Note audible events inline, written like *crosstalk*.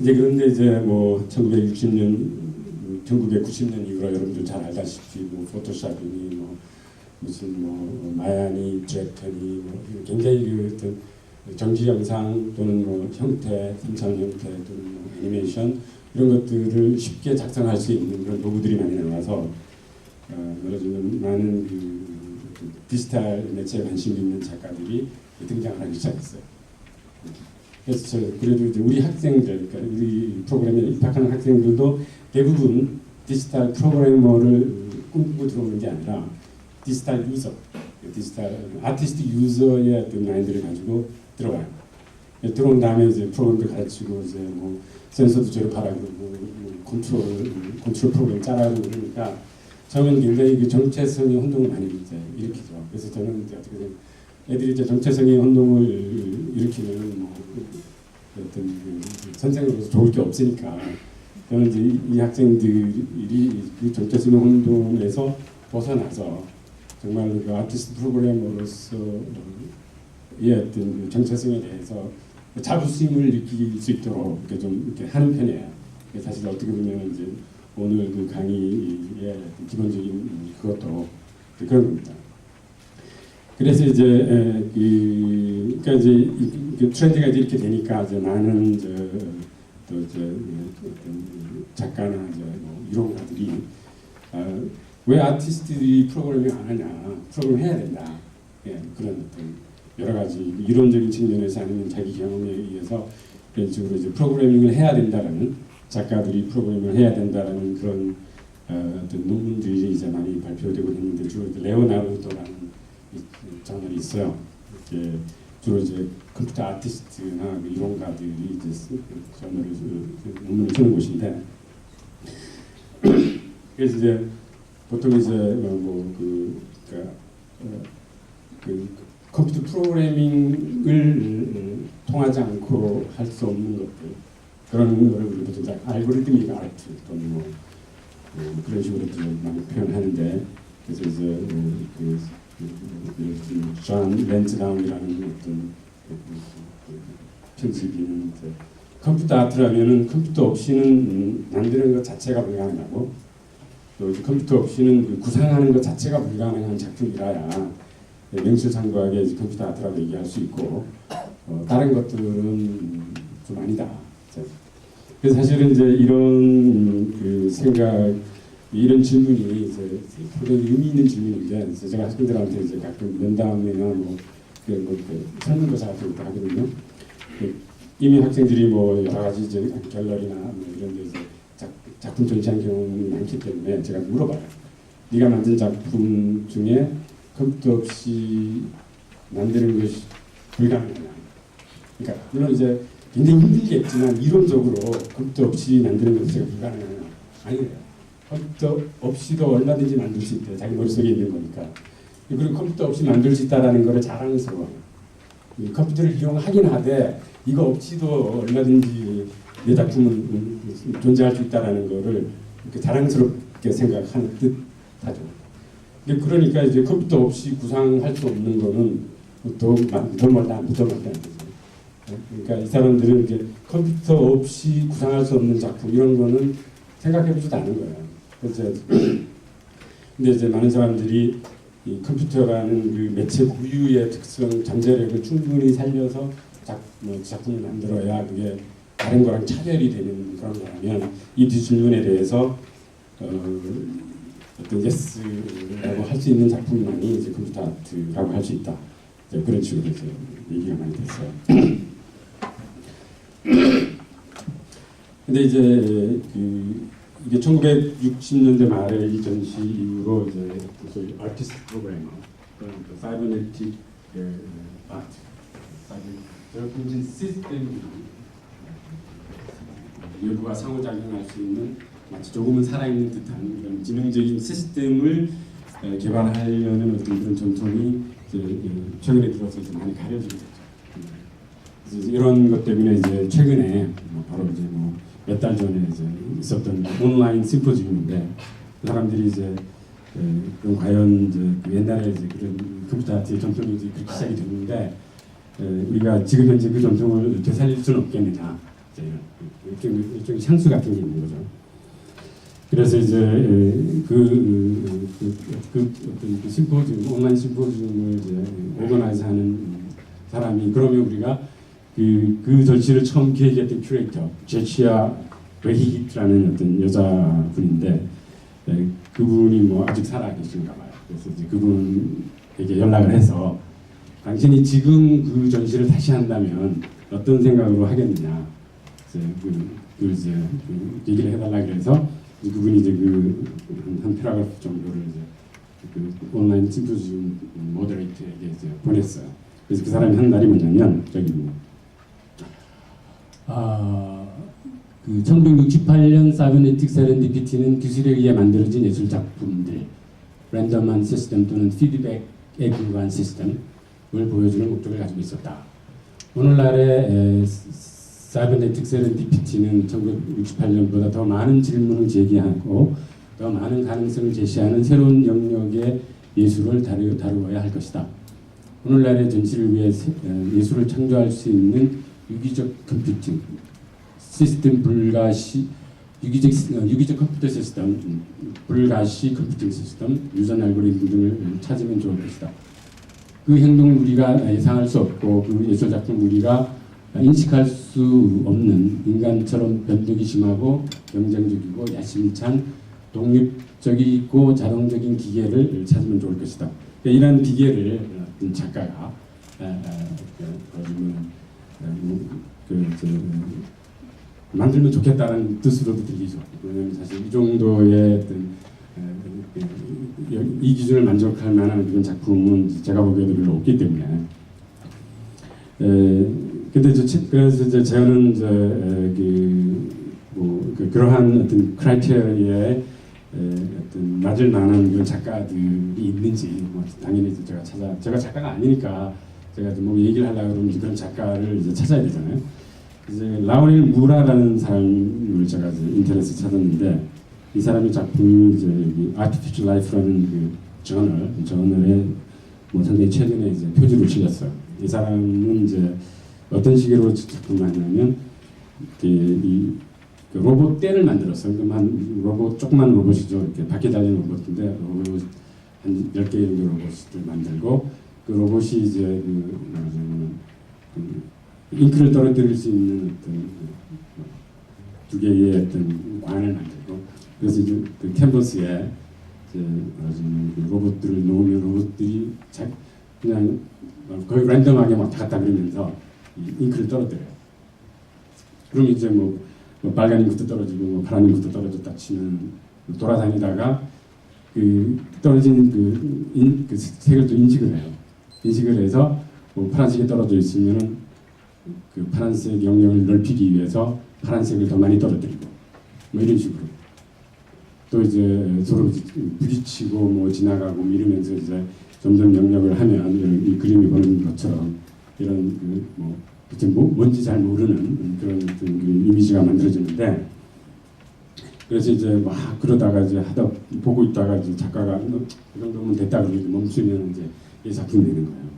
이제 그런데 이제 뭐 1960년, 1990년 이후로 여러분들 잘 알다시피 뭐 포토샵이니 뭐 무슨 뭐 마야니, 드래프니 뭐 굉장히 그 어떤 정지 영상 또는 뭐 형태, 3차원 형태 또는 뭐 애니메이션 이런 것들을 쉽게 작성할 수 있는 그런 도구들이 많이 나와서 어, 말하자면 많은 그 디지털 매체에 관심 있는 작가들이 등장을 하기 시작했어요. 그래서 저 그래도 이제 우리 학생들, 그러니까 우리 프로그램에 입학하는 학생들도 대부분 디지털 프로그래머를 꿈꾸고 들어오는 게 아니라 디지털 유저, 디지털 아티스트 유저의 어떤 마인드를 가지고 들어가요. 들어온 다음에 이제 프로그램도 가르치고 이제 뭐 센서 도 조립하라 그러고 뭐 컨트롤 컨트롤 프로그램 짜라 고 그러니까 저는 굉장히 그 정체성의 혼동을 많이 일으키죠. 그래서 저는 어떻게 보면 애들이 이제 정체성의 혼동을 일으키면 뭐 어떤 그 선생으로서 좋을 게 없으니까 저는 이제 이, 이 학생들이 그 정체성의 혼동에서 벗어나서 정말 그 아티스트 프로그래머로서의 어떤 그 정체성에 대해서 자부심을 느낄 수 있도록 이렇게 좀 이렇게 하는 편이에요. 사실 어떻게 보면 이제 오늘 그 강의의 기본적인 그것도 그런 겁니다. 그래서 이제 에, 그, 그러니까 이제 이, 그 트렌드가 이제 이렇게 되니까 이제 많은 이제 또 이제 어떤 작가나 이제 뭐 이론가들이 어, 왜 아티스트들이 프로그래밍 안 하냐 프로그램 해야 된다. 예, 그런 어떤 여러 가지 이론적인 측면에서 아니면 자기 경험에 의해서 그런 식으로 이제 프로그래밍을 해야 된다라는 작가들이 프로그램을 해야 된다라는 그런 어, 어떤 논문들이 이제 많이 발표되고 있는데 주로 레오나르도라는 이- 이 저널이 있어요. 이렇게 주로 이제 컴퓨터 아티스트나 그 이론가들이 이제 쓰- 그그 논문을 쓰는 곳인데. *clears throat* 그래서 이제 보통 이제 뭐그 그러니까 어, 그 컴퓨터 프로그래밍을 통하지 않고 할 수 없는 것들. 그런 거를 우리 보통 이제 알고리즘이나 아트 또는 뭐 어, 그런 식으로 좀 많이 표현하는데. 그래서 이제 그, 존 렌즈다운이라는 어떤 이제 컴퓨터 아트라면은 컴퓨터 없이는 음, 만드는 것 자체가 불가능하고 또 컴퓨터 없이는 그 구상하는 것 자체가 불가능한 작품이라야 예, 명실상부하게 컴퓨터 아트라고 얘기할 수 있고 어, 다른 것들은 좀 아니다. 자, 그래서 사실은 이제 이런 그 생각 이런 질문이 이제 굉장히 의미 있는 질문인데 이제 제가 학생들한테 이제 가끔 면담이나 뭐, 그, 뭐, 그 설문조사 같은 것도 하거든요. 그 이미 학생들이 뭐 여러 가지 이제 갤러리나 뭐 이런 데서 작, 작품 전시한 경험이 많기 때문에 제가 물어봐요. 네가 만든 작품 중에 컴퓨터 없이 만드는 것이 불가능하냐? 그러니까 물론 이제 굉장히 힘들겠지만 이론적으로 컴퓨터 없이 만드는 것이 불가능하냐? 아니래요. 컴퓨터 없이도 얼마든지 만들 수 있대. 자기 머릿속에 있는 거니까. 그리고 컴퓨터 없이 만들 수 있다라는 거를 자랑스러워요. 이 컴퓨터를 이용하긴 하되 이거 없이도 얼마든지 내 작품은 음, 존재할 수 있다라는 거를 이렇게 자랑스럽게 생각하는 듯하죠. 그러니까 이제 컴퓨터 없이 구상할 수 없는 거는 더, 마- 더 멀다, 더 멀다. 그러니까 이 사람들은 이제 컴퓨터 없이 구상할 수 없는 작품 이런 거는 생각해보지도 않은 거예요. 그래서 근데 이제 많은 사람들이 이 컴퓨터라는 그 매체 고유의 특성, 잠재력을 충분히 살려서 작, 뭐 작품을 만들어야 그게 다른 거랑 차별이 되는 그런 거라면 이두 질문에 대해서 어, 어떤 예스라고 할 수 있는 작품만이 이제 컴퓨터 아트라고 할 수 있다. 그런 식으로 이제 얘기가 많이 됐어요. *clears throat* 근데 이제 그 이게 1960년대 말에 이 전시 이후로 이제 그 소위 아티스트 프로그래머 또는 그 사이버네틱 그 아트 저금진 시스템 외부와 상호작용할 수 있는 마치 조금은 살아있는 듯한 그런 지능적인 시스템을 에, 개발하려는 어떤 그런 전통이 그 최근에 들어서 이제 많이. 그래서 이제 이런 것 때문에 이제 최근에 뭐 바로 이제 뭐 몇 달 전에 이제 있었던 온라인 심포지움인데 그 사람들이 이제 그, 과연 이제 그 옛날에 이제 그런 컴퓨터 아트의 전통이 이제 그렇게 시작이 됐는데 에, 우리가 지금 현재 그 전통을 되살릴 수는 없겠느냐 이제 이런 일종 일종의 향수 같은 게 있는 거죠. 그래서 이제 그, 그, 그, 그 어떤 그 심포지움 온라인 심포지움을 이제 오거나이즈 하는 사람이 그러면 우리가 그, 그 전시를 처음 기획했던 큐레이터 제치아 웨히히트라는 어떤 여자분인데 예, 그분이 뭐 아직 살아 계신가 봐요. 그래서 이제 그분에게 연락을 해서 당신이 지금 그 전시를 다시 한다면 어떤 생각으로 하겠느냐 그, 그 이제 그 얘기를 해달라 그래서 이제 그분이 이제 그한 패러그래프 정도를 이제 그 온라인 심포지움 모더레이터에게 이제 보냈어요. 그래서 그 사람이 한 날이 뭐냐면 저기 뭐 아, 그 1968년 사이버네틱 세렌디피티는 기술에 의해 만들어진 예술 작품들, 랜덤한 시스템 또는 피드백에 근거한 시스템을 보여주는 목적을 가지고 있었다. 오늘날의 에, 사이버네틱 세렌디피티는 1968년보다 더 많은 질문을 제기하고 더 많은 가능성을 제시하는 새로운 영역의 예술을 다루, 다루어야 할 것이다. 오늘날의 전시를 위해 예술을 창조할 수 있는 유기적 컴퓨팅 시스템 불가시 유기적 어, 유기적 컴퓨터 시스템 음, 불가시 컴퓨팅 시스템 유전 알고리즘 등을 찾으면 좋을 것이다. 그 행동을 우리가 예상할 수 없고 그 예술 작품 우리가 인식할 수 없는 인간처럼 변덕이 심하고 경쟁적이고 야심찬 독립적이고 자동적인 기계를 찾으면 좋을 것이다. 그러니까 이런 기계를 어떤 작가가 그, 어쩌면, 만들면 좋겠다는 뜻으로도 들리죠. 왜냐하면 사실 이 정도의 어떤 이- 이 기준을 만족할 만한 그런 작품은 제가 보기에도 별로 없기 때문에. 에, 근데 저 책- 그래서 이제 저는 이제 에, 그, 그러한 어떤 크라이테리아에 에, 어떤 맞을 만한 그런 작가들이 있는지 뭐 당연히 이제 제가 찾아 제가 작가가 아니니까 제가 좀뭐 얘기를 하려고 그러면 이제 그런 작가를 이제 찾아야 되잖아요. 이제 라우릴 무라라는 사람을 제가 이제 인터넷에 찾았는데 이 사람의 작품이 이제 Artificial Life라는 그 저널 저널에 뭐 상당히 최근에 이제 표지로 실렸어요. 이 사람은 이제 어떤 식으로 작품을 하냐면 그 이, 그 로봇 떼를 만들었어요. 그만 로봇 조그만 로봇이죠. 이렇게 바퀴 달린 로봇인데 로봇 한 10개 정도 로봇을 만들고 그 로봇이 이제 그그 잉크를 떨어뜨릴 수 있는 어떤 그두 개의 어떤 관을 만들고 그래서 이제 그 캔버스에 이제 말하자면 그 로봇들을 놓으면 로봇들이 자, 그냥 거의 랜덤하게 왔다 갔다 그러면서 이 잉크를 떨어뜨려요. 그럼 이제 뭐, 뭐 빨간 잉크도 떨어지고 뭐 파란 잉크도 떨어졌다 치면 돌아다니다가 그 떨어진 그, 인, 그 색을 또 인식을 해요. 인식을 해서 뭐 파란색이 떨어져 있으면은 그 파란색 영역을 넓히기 위해서 파란색을 더 많이 떨어뜨리고 뭐 이런 식으로. 또 이제 서로 부딪히고 뭐 지나가고 뭐 이러면서 이제 점점 영역을 하면 이런 이 그림이 보는 것처럼 이런 그뭐 그때 뭐 뭔지 잘 모르는 그런 그 이미지가 만들어지는데 그래서 이제 막 그러다가 이제 하다 보고 있다가 이제 작가가 너, 이 정도면 됐다. 그러고 멈추면 이제 이 작품이 되는 거예요.